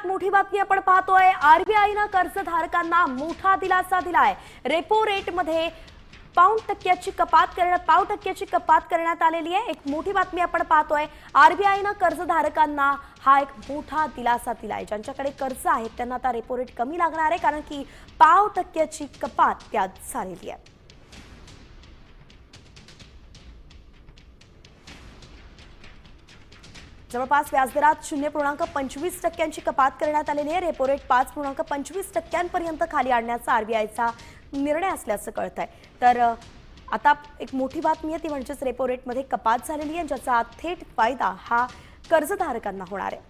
सगळ्यात मोठी बातमी आपण पाहतोय. आरबीआयनं कर्जधारकांना मोठा दिलासा दिलाय. रेपो रेटमध्ये पाऊंड टक्क्याची कपात करण्यात पाव टक्क्याची कपात करण्यात आलेली आहे. एक मोठी बातमी आपण पाहतोय. आरबीआयनं कर्जधारकांना हा एक मोठा दिलासा दिलाय. ज्यांच्याकडे कर्ज आहेत त्यांना आता रेपो रेट कमी लागणार आहे कारण की पाव टक्क्याची कपात त्यात झालेली आहे. जवळपास व्याजदरात शून्य पूर्णांक पंचवीस टक्क्यांची कपात करण्यात आलेली आहे. रेपो रेट पाच पूर्णांक पंचवीस टक्क्यांपर्यंत खाली आणण्याचा आरबीआयचा निर्णय असल्याचं कळत आहे तर आता एक मोठी बातमी आहे ती म्हणजेच रेपो रेटमध्ये कपात झालेली आहे ज्याचा थेट फायदा हा कर्जधारकांना होणार आहे.